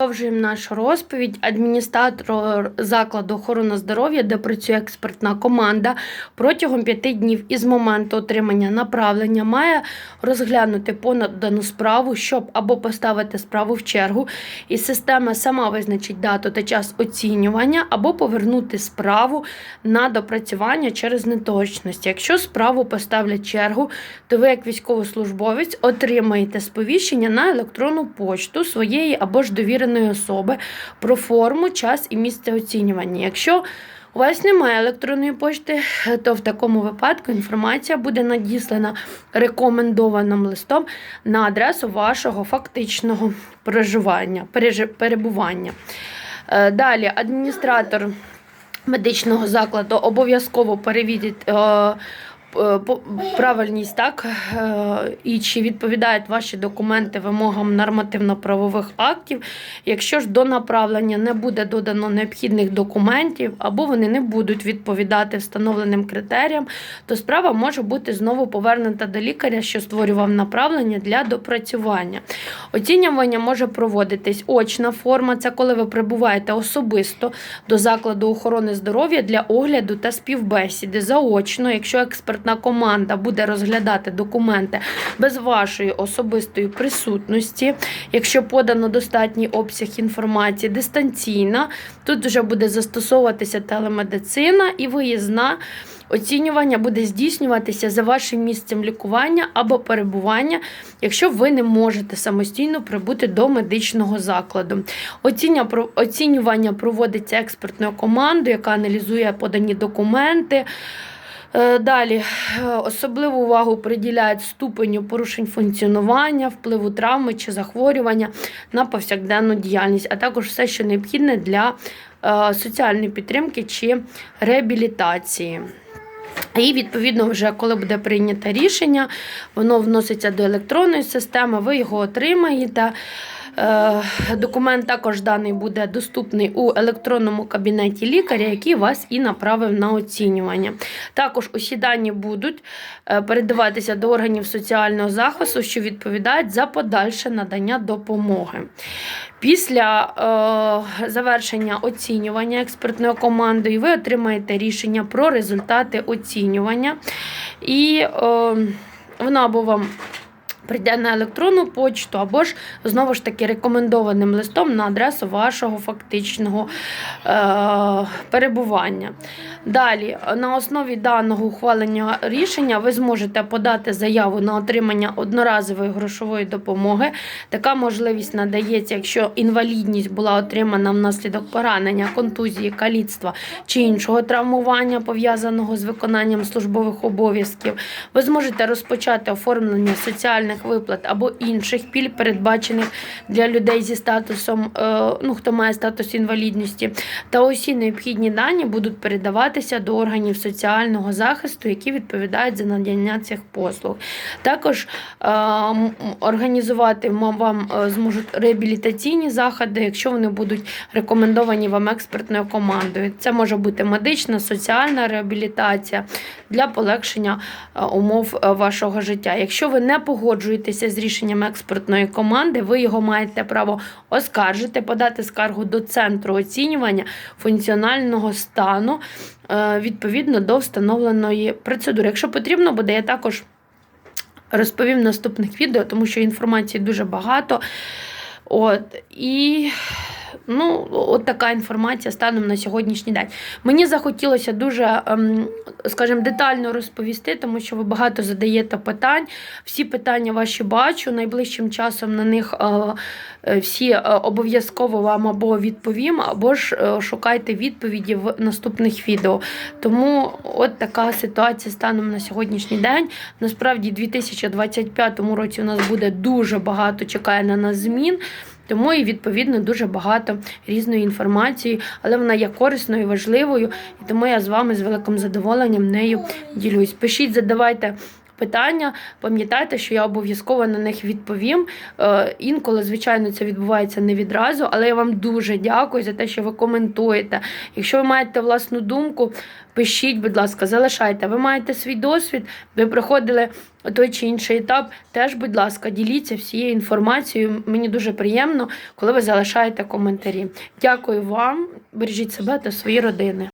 Продовжуємо нашу розповідь. Адміністратор закладу охорони здоров'я, де працює експертна команда, протягом п'яти днів із моменту отримання направлення має розглянути понадану справу, щоб або поставити справу в чергу, і система сама визначить дату та час оцінювання, або повернути справу на допрацювання через неточності. Якщо справу поставлять чергу, то ви, як військовослужбовець, отримаєте сповіщення на електронну почту своєї або ж довіреної особи про форму, час і місце оцінювання. Якщо у вас немає електронної почти, то в такому випадку інформація буде надіслана рекомендованим листом на адресу вашого фактичного проживання, перебування. Е, Далі адміністратор медичного закладу обов'язково перевірить. Е, Правильність так е, і чи відповідають ваші документи вимогам нормативно-правових актів. Якщо ж до направлення не буде додано необхідних документів або вони не будуть відповідати встановленим критеріям, то справа може бути знову повернута до лікаря, що створював направлення для допрацювання. Оцінювання може проводитись очна форма, це коли ви прибуваєте особисто до закладу охорони здоров'я для огляду та співбесіди. Заочно, якщо експертна команда буде розглядати документи без вашої особистої присутності, якщо подано достатній обсяг інформації дистанційна, тут вже буде застосовуватися телемедицина і виїзна. Оцінювання буде здійснюватися за вашим місцем лікування або перебування, якщо ви не можете самостійно прибути до медичного закладу. Оцінювання проводиться експертною командою, яка аналізує подані документи. Е, Далі е, особливу увагу приділяють ступеню порушень функціонування, впливу травми чи захворювання на повсякденну діяльність, а також все, що необхідне для е, соціальної підтримки чи реабілітації. І відповідно, вже коли буде прийнято рішення, воно вноситься до електронної системи, ви його отримаєте. Е, Документ також даний буде доступний у електронному кабінеті лікаря, який вас і направив на оцінювання. Також усі дані будуть е, передаватися до органів соціального захисту, що відповідають за подальше надання допомоги. Після е, завершення оцінювання експертною командою ви отримаєте рішення про результати оцінювання, і е, воно або вам прийде на електронну почту, або ж знову ж таки рекомендованим листом на адресу вашого фактичного е, перебування. Далі, на основі даного ухвалення рішення, ви зможете подати заяву на отримання одноразової грошової допомоги. Така можливість надається, якщо інвалідність була отримана внаслідок поранення, контузії, каліцтва чи іншого травмування, пов'язаного з виконанням службових обов'язків. Ви зможете розпочати оформлення соціальних виплат або інших пільг, передбачених для людей зі статусом, е, ну хто має статус інвалідності. Та усі необхідні дані будуть передаватися до органів соціального захисту, які відповідають за надання цих послуг. Також е, організувати вам е, зможуть реабілітаційні заходи, якщо вони будуть рекомендовані вам експертною командою. Це може бути медична, соціальна реабілітація для полегшення умов вашого життя. Якщо ви не погоджуєтеся з рішенням експертної команди, ви його маєте право оскаржити, подати скаргу до центру оцінювання функціонального стану е, відповідно до встановленої процедури. Якщо потрібно буде, я також розповім наступних відео, тому що інформації дуже багато. От, і ну, от така інформація станом на сьогоднішній день. Мені захотілося дуже, ем, скажімо, детально розповісти, тому що ви багато задаєте питань. Всі питання ваші бачу. Найближчим часом на них е, е, всі е, обов'язково вам або відповім, або ж шукайте відповіді в наступних відео. Тому от така ситуація станом на сьогоднішній день. Насправді, у 2025 році у нас буде дуже багато чекає на нас змін. Тому і відповідно дуже багато різної інформації, але вона є корисною, важливою, і тому я з вами з великим задоволенням нею ділюсь. Пишіть, задавайте питання, пам'ятайте, що я обов'язково на них відповім. Е, Інколи, звичайно, це відбувається не відразу, але я вам дуже дякую за те, що ви коментуєте. Якщо ви маєте власну думку, пишіть, будь ласка, залишайте. Ви маєте свій досвід, ви проходили той чи інший етап. Теж, будь ласка, діліться всією інформацією. Мені дуже приємно, коли ви залишаєте коментарі. Дякую вам, бережіть себе та свої родини.